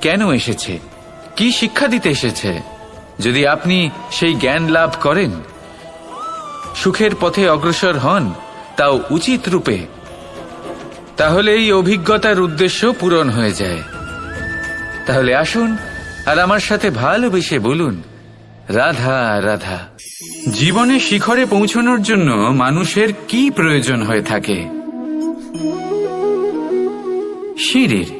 কেন এসেছে? কি শিক্ষা দিতে এসেছে? যদি আপনি সেই জ্ঞান লাভ করেন, সুখের পথে অগ্রসর হন, তাও উচিত রূপে, তাহলে এই অভিজ্ঞতার উদ্দেশ্য পূরণ হয়ে যায়। তাহলে আসুন আর আমার সাথে ভালোবেসে বলুন, রাধা রাধা। জীবনে শিখরে পৌঁছানোর জন্য মানুষের কি প্রয়োজন হয়ে থাকে? সিঁড়ির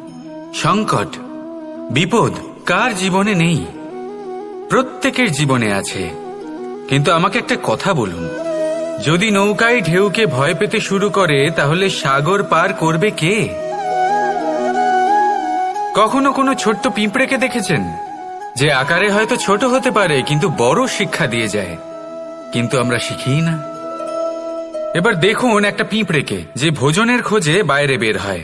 সংকট, বিপদ কার জীবনে নেই? প্রত্যেকের জীবনে আছে। কিন্তু আমাকে একটা কথা বলুন। যদি নৌকায় ঢেউকে ভয় পেতে শুরু করে, তাহলে সাগর পার করবে কে? কখনো কোনো ছোট্ট পিঁপড়েকে দেখেছেন? যে আকারে হয়তো ছোট হতে পারে, কিন্তু বড় শিক্ষা দিয়ে যায়। কিন্তু আমরা শিখি না। এবার দেখুন একটা পিঁপড়েকে, যে ভোজনের খোঁজে বাইরে বের হয়।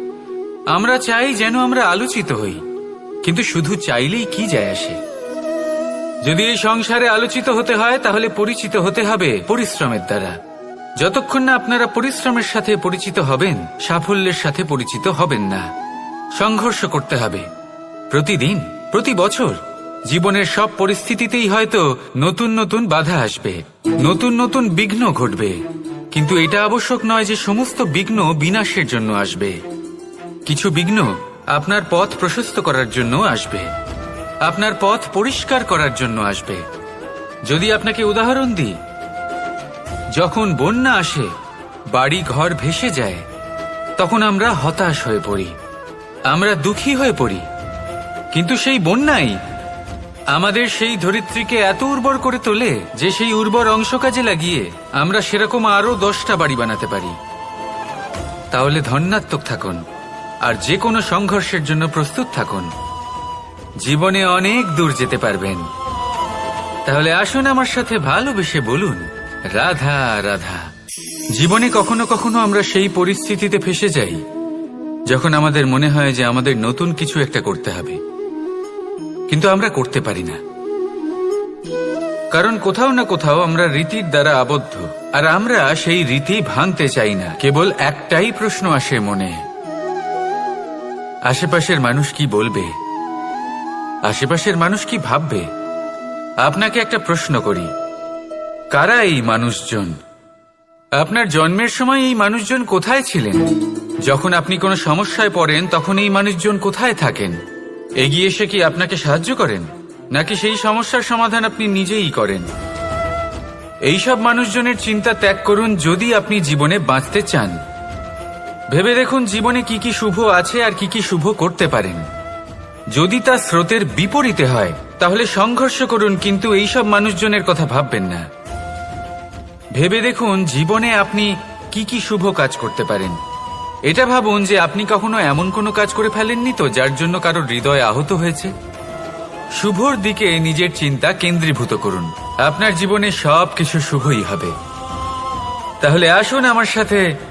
আমরা চাই যেন আমরা আলোচিত হই, কিন্তু শুধু চাইলেই কি যায় আসে? যদি এই সংসারে আলোচিত হতে হয়, তাহলে পরিচিত হতে হবে পরিশ্রমের দ্বারা। যতক্ষণ না আপনারা পরিশ্রমের সাথে পরিচিত হবেন, সাফল্যের সাথে পরিচিত হবেন না। সংঘর্ষ করতে হবে। প্রতিদিন, প্রতি বছর। জীবনের সব পরিস্থিতিতেই হয়তো নতুন নতুন বাধা আসবে, নতুন নতুন বিঘ্ন ঘটবে। কিন্তু এটা আবশ্যক নয় যে সমস্ত বিঘ্ন বিনাশের জন্য আসবে। কিছু বিঘ্ন আপনার পথ প্রশস্ত করার জন্য আসবে। আপনার পথ পরিষ্কার করার জন্য আসবে। যদি আপনাকে উদাহরণ দিই, যখন বন্যা আসে, বাড়ি ঘর ভেসে যায়, তখন আমরা হতাশ হয়ে পড়ি, আমরা দুঃখী হয়ে পড়ি। কিন্তু সেই বন্যাই আমাদের সেই ধরিত্রীকে এত উর্বর করে তোলে যে সেই উর্বর অংশ কাজে লাগিয়ে আমরা সেরকম আরও দশটা বাড়ি বানাতে পারি। তাহলে ধন্যাত্মক থাকুন। আর যে কোনো সংঘর্ষের জন্য প্রস্তুত থাকুন। জীবনে অনেক দূর যেতে পারবেন। তাহলে আসুন আমার সাথে ভালোবেসে বলুন, রাধা রাধা। জীবনে কখনো কখনো আমরা সেই পরিস্থিতিতে ফেসে যাই, যখন আমাদের মনে হয় যে আমাদের নতুন কিছু একটা করতে হবে। কিন্তু আমরা করতে পারি না। কারণ কোথাও না কোথাও আমরা রীতির দ্বারা আবদ্ধ, আর আমরা সেই রীতি ভাঙতে চাই না। কেবল একটাই প্রশ্ন আসে মনে আশেপাশের মানুষ কি বলবে? আশেপাশের মানুষ কি ভাববে? আপনাকে একটা প্রশ্ন করি। কারা এই মানুষজন? আপনার জন্মের সময় এই মানুষজন কোথায় ছিলেন? যখন আপনি কোনো সমস্যায় পড়েন, তখন এই মানুষজন কোথায় থাকেন? এগিয়ে এসে কি আপনাকে সাহায্য করেন? নাকি সেই সমস্যার সমাধান আপনি নিজেই করেন? এইসব মানুষজনের চিন্তা ত্যাগ করুন যদি আপনি জীবনে বাঁচতে চান। ভেবে দেখুন জীবনে কি কি শুভ আছে আর কি কি শুভ করতে পারেন। যদি তা স্রোতের বিপরীতে হয়, তাহলে সংঘর্ষ করুন, কিন্তু এইসব মানুষজনের কথা ভাববেন না। ভেবে দেখুন জীবনে আপনি কি কি শুভ কাজ করতে পারেন। এটা ভাবুন যে আপনি কখনো এমন কোনো কাজ করে ফেলেননি তো, যার জন্য কারও হৃদয় আহত হয়েছে। শুভর দিকে নিজের চিন্তা কেন্দ্রীভূত করুন। আপনার জীবনে সব কিছু শুভই হবে। তাহলে আসুন আমার সাথে